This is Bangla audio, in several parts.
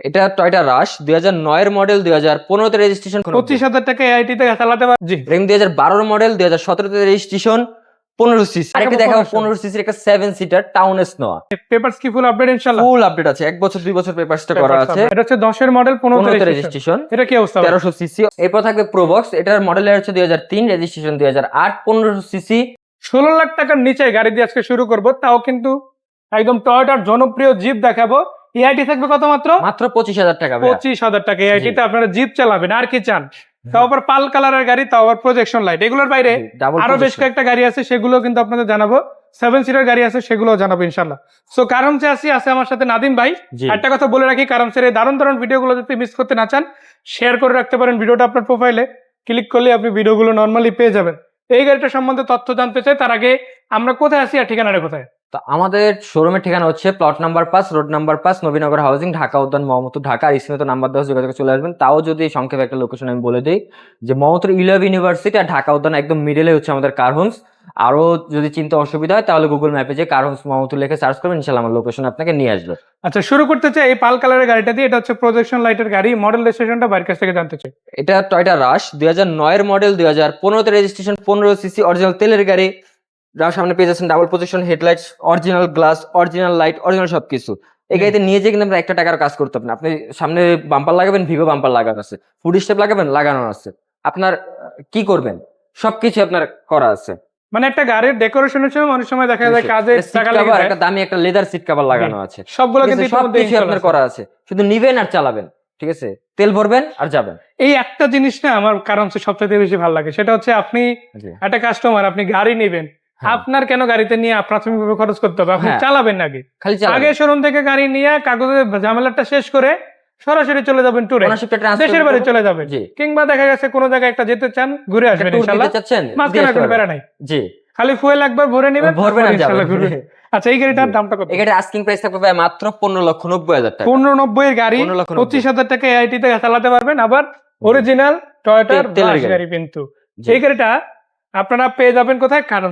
এটা টয়টা রাশ দুই হাজার নয়ের মডেল দুই হাজার পনেরোতে রেজিস্ট্রেশন পঁচিশ হাজার টাকা এআইটি তে চালাতে পার জি। রেম দুই হাজার বারোর মডেল দুই হাজার সতেরোতে রেজিস্ট্রেশন পনেরো সিসি আরেকটা দেখাবো পনেরো সিসির একটা seven seater town Noah papers কি ফুল আপডেট ইনশাআল্লাহ? ফুল আপডেট আছে। এক বছর দুই বছর পেপারসটা করা আছে। এটা হচ্ছে দশের মডেল পনেরো পনেরোতে রেজিস্ট্রেশন রেজিস্ট্রেশন এটা কি অবস্থা? ভাই? তেরোশো সিসি এরপর থাকবে প্রোবক্স এটার মডেল হচ্ছে দুই হাজার তিন রেজিস্ট্রেশন দুই হাজার আট পনেরোশো সিসি ষোলো লাখ টাকার নিচে গাড়ি দিয়ে আজকে শুরু করব। তাও কিন্তু একদম টয়োটার জনপ্রিয় জিপ দেখাবো। এআইটি থাকবে কত মাত্র? মাত্র পঁচিশ হাজার টাকা পঁচিশ হাজার টাকা এআইটি তে আপনারা জিপ চালাবেন আর কি চান? তাও আবার পাল কালারের গাড়ি তাও আবার প্রজেকশন লাইট এগুলোর বাইরে আরও বেশ কয়েকটা গাড়ি আছে সেগুলো কিন্তু আপনাদের জানাব। সেভেন সিটার গাড়ি আছে সেগুলো জানাব ইনশাল্লাহ সো কারণ আসি আছে আমার সাথে নাদিম ভাই। একটা কথা বলে রাখি কারণ স্যার এই দারুণ দারুণ ভিডিওগুলো যদি মিস করতে না চান শেয়ার করে রাখতে পারেন ভিডিওটা আপনার প্রোফাইলে ক্লিক করলে আপনি ভিডিওগুলো নর্মালি পেয়ে যাবেন। এই গাড়িটা সম্বন্ধে তথ্য জানতে চাই তার আগে আমরা কোথায় আছি আর ঠিকানাটা কোথায়? তো আমাদের শোরুমের ঠিকানা হচ্ছে প্লট নাম্বার পাঁচ রোড নাম্বার পাঁচ নবীনগর হাউজিং ঢাকা উদ্যান মহমতুর ঢাকা। আর স্ক্রিনে তো নাম্বার দেওয়া যোগাযোগ চলে আসবেন? তাও যদি সংক্ষেপে একটা লোকেশন আমি বলে দিই যে মহমতুর ইলেভ ইউনিভার্সিটি আর ঢাকা উদ্যান একদম মিডলে হচ্ছে আমাদের কার হোমস আরও যদি চিন্তা অসুবিধা হয় তাহলে গুগল ম্যাপে যে কার হোমস মহমতুর লিখে সার্চ করবেন ইনশাল্লাহ আমার লোকেশন আপনাকে নিয়ে আসবে। আচ্ছা শুরু করতে চাই এই পাল কালারের গাড়িটা দিয়ে এটা হচ্ছে প্রজেকশন লাইটের গাড়ি মডেল রেজিস্ট্রেশনটা বাড়ির কাছ থেকে জানতে চাই। এটা টয়টা রাশ দুই হাজার নয়ের মডেল দুই হাজার পনেরোতে রেজিস্ট্রেশন পনেরো সিসি অরিজিনাল তেলের গাড়ি। যার সামনে পেয়ে যাচ্ছেন double position headlights original glass original light original সবকিছু। এই গাড়িতে নিয়ে যেয়ে কিন্তু আপনার একটা টাকার কাজ করতে হবে না। আপনি সামনে বাম্পার লাগাবেন ভিভো বাম্পার লাগানো আছে। ফুড স্টেপ লাগাবেন লাগানো আছে। আপনার কি করবেন? সবকিছু আপনার করা আছে। মানে একটা গাড়ির ডেকোরেশনের সময় অনেক সময় দেখা যায় কাজে একটা টাকা লেগে একটা দামি একটা লেদার সিট কভার লাগানো আছে। সবগুলো কিন্তু সবকিছু আপনার করা আছে। শুধু নিবেন আর চালাবেন। ঠিক আছে? তেল ভরবেন আর যাবেন। এই একটা জিনিস না আমার কারণ সবচেয়ে বেশি ভালো লাগে। সেটা হচ্ছে আপনি একটা কাস্টমার আপনি গাড়ি নেবেন। আপনার কেন গাড়িতে নিয়ে প্রাথমিকভাবে খরচ করতে হবে? আপনি হ্যাঁ। চালাবেন খালি আগে শোরুম থেকে গাড়ি নিয়ে কাগজের ঝামেলাটা শেষ করে সরাসরি চলে যাবেন ট্যুরে ownership টা transfer দেশের বাড়ি চলে যাবেন। কিংবা দেখা গেছে কোনো জায়গায় একটা যেতে চান ঘুরে আসবেন দিয়ে মাঝখানে কোনো। বেড়া নাই। জি। খালি ফুয়েল একবার ভরে নেবেন ভরবেন ইনশাল্লাহ যাবেন আচ্ছা এই গাড়িটার দামটা কত? এখানে আস্কিং প্রাইস থাকবে ভাই মাত্র পনেরো লক্ষ নব্বই হাজার টাকা। পনেরো নব্বই এর গাড়ি 15 পঁচিশ হাজার টাকা এআইটি তে চালাতে পারবেন আবার অরিজিনাল টয়োটার গাড়ি। কিন্তু। এই গাড়িটা আপনারা পেয়ে যাবেন কোথায়? কারণ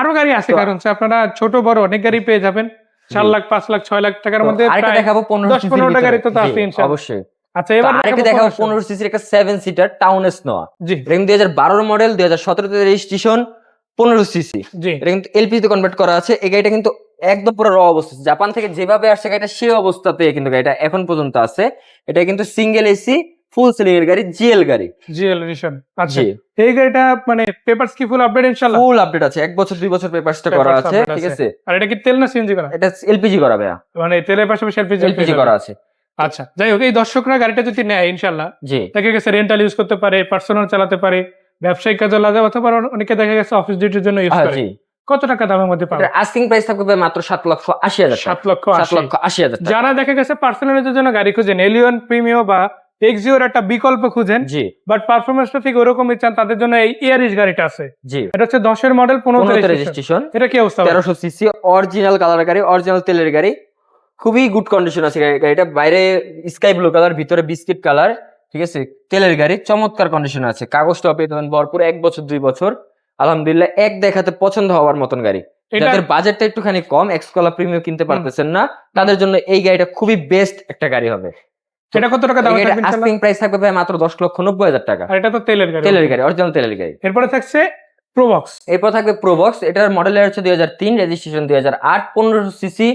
আরও গাড়ি আছে কারণ আপনারা ছোট বড় অনেক গাড়ি পেয়ে যাবেন। চার লাখ পাঁচ লাখ ছয় লাখ টাকার মধ্যে দেখাবো দশ, পনেরোটা গাড়ি তো আছে অবশ্যই। আচ্ছা এবার আরেকটা দেখাবো দেখাবো 1500 পনেরো সিসির একটা সেভেন সিটার টাউন নোয়া জি। এটা কিন্তু দুই হাজার বারোর মডেল দুই হাজার সতেরোতে রেজিস্ট্রেশন পনেরো সিসি। জি। এটা কিন্তু এলপিজি কনভার্ট করা আছে। এই গাড়িটা কিন্তু একদম পুরো র অবস্থা জাপান থেকে যেভাবে আসছে গাড়িটা সেই অবস্থাতে কিন্তু গাড়িটা এখন পর্যন্ত আছে। এটা কিন্তু সিঙ্গেল এসি ফুল সিলিং এর গাড়ি জিএল গাড়ি। জিএল এডিশন আচ্ছা। এই গাড়িটা মানে পেপারস কি ফুল আপডেট ইনশাল্লাহ ফুল আপডেট আছে। এক বছর দুই বছর পেপারসটা করা আছে ঠিক আছে। আর এটা কি তেল না সিএনজি করা? এটা এলপিজি করা ভাইয়া। মানে তেলের পাশাপাশি এলপিজি এলপিজি করা। আছে। আচ্ছা যাই হোক এই দর্শকরা গাড়িটা যদি নেয় ইনশাল্লাহ জি। গেছে রেন্টাল ইউজ করতে পারে পার্সোনাল চালাতে পারে ব্যবসায়িক কাজে লাগে অথবা অনেকে দেখা গেছে অফিস ডিউটির জন্য ইউজ করে। কত টাকা দামের মধ্যে পাবে? আস্কিং প্রাইস থাকবে মাত্র সাত লক্ষ আশি হাজার সাত লক্ষ সাত লক্ষ আশি হাজার যারা দেখা গেছে পার্সোনাল ইউজের জন্য গাড়ি খুঁজেন এলিয়ন প্রিমিও বা এক্সিওর একটা বিকল্প খুঁজেন জি। বাট পারফরমেন্সটা ঠিক ওরকমই চান তাদের জন্য এই ইয়ারিশ গাড়িটা আছে। জি। এটা হচ্ছে দশের মডেল পনেরো রেজিস্ট্রেশন এটা কি অবস্থা? তেরোশো সিসি অরিজিনাল কালার গাড়ি অরিজিনাল তেলের গাড়ি। খুবই গুড কন্ডিশন আছে গাড়িটা। বাইরে স্কাই ব্লু কালার ভিতরে বিস্কিট কালার ঠিক আছে? তেলের গাড়ি চমৎকার কন্ডিশন আছে। কাগজটা পেয়ে যাবেন ভরপুর এক বছর দুই বছর। আলহামদুলিল্লাহ এক দেখাতে পছন্দ হওয়ার মতন গাড়ি। যাদের বাজেটটা একটুখানি কম এক্সকলা প্রিমিয়াম কিনতে পারতেছেন না তাদের জন্য এই গাড়িটা খুবই বেস্ট একটা গাড়ি হবে। এটা কত টাকা দাম থাকবে? আস্কিং প্রাইস থাকবে ভাই মাত্র দশ লক্ষ নব্বই হাজার টাকা। আর এটা তো তেলের গাড়ি। তেলের গাড়ি অরিজিনাল তেলের গাড়ি। এরপরে থাকছে প্রোবক্স এরপর থাকবে প্রোবক্স এটার মডেল হচ্ছে দুই হাজার তিন রেজিস্ট্রেশন দুই হাজার আট পনেরোশো সিসি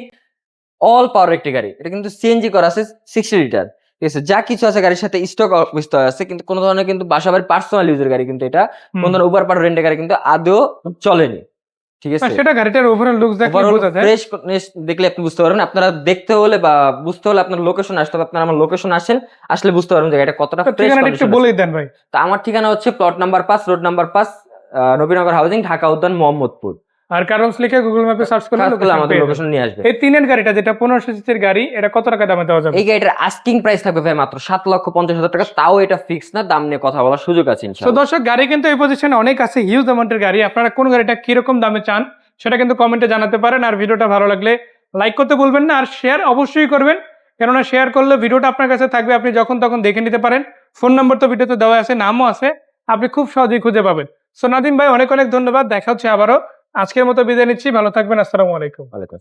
অল পাওয়ার একটি গাড়ি। এটা কিন্তু সিএনজি করা আছে সিক্সটি লিটার ঠিক আছে যা কিছু আছে গাড়ির সাথে স্টক অবস্থা আছে কিন্তু কোনো ধরনের কিন্তু বাসা বাড়ির পার্সোনাল ইউজের গাড়ি কিন্তু এটা কোন ধরনের উবার পার রেন্টের গাড়ি কিন্তু আদৌ চলেনি। ঠিক আছে? সেটা গাড়িটার ওভারঅল লুকস দেখলে বোঝা যায়। ফ্রেশ দেখলে আপনি বুঝতে পারবেন। আপনারা দেখতে হলে বা বুঝতে হলে আপনার লোকেশন আসতে হবে। আপনারা আমার লোকেশন আসেন আসলে বুঝতে পারবেন যে এটা কতটা তো ফ্রেশ ঠিকানাটা একটু বলেই দেন ভাই। তো আমার ঠিকানা হচ্ছে প্লট নাম্বার পাঁচ রোড নাম্বার পাঁচ আহ, নবীনগর হাউজিং ঢাকা উদ্যান মোহাম্মদপুর। আর কারণ লিখে গুগল ম্যাপে সার্চ করলে আমাদের লোকেশন নিয়ে আসবে। এই তিনের গাড়িটা যেটা পনেরোশো সিসির গাড়ি এটা কত টাকা দামে দেওয়া যাবে? এই গাড়িটার আস্কিং প্রাইস থাকবে ভাই মাত্র সাত লক্ষ পঞ্চাশ হাজার টাকা। তাও এটা ফিক্স না দাম নিয়ে কথা বলার সুযোগ আছে তো দর্শক গাড়ি কিন্তু এই পজিশনে অনেক আছে হিউজ অ্যামাউন্টের গাড়ি। আপনারা কোন গাড়িটা কীরকম দামে চান সেটা কিন্তু কমেন্টে জানাতে পারেন। আর ভিডিওটা ভালো লাগলে লাইক করতে বলবেন না আর শেয়ার অবশ্যই করবেন। কেননা শেয়ার করলে ভিডিওটা আপনার কাছে থাকবে আপনি যখন তখন দেখে নিতে পারেন। ফোন নম্বর তো ভিডিওতে দেওয়া আছে নামও আছে। আপনি খুব সহজেই খুঁজে পাবেন। সো নাদিম ভাই অনেক অনেক ধন্যবাদ। দেখা হচ্ছে আবারও। আজকের মতো বিদায় নিচ্ছি ভালো থাকবেন আসসালামু আলাইকুম ওয়ালাইকুম।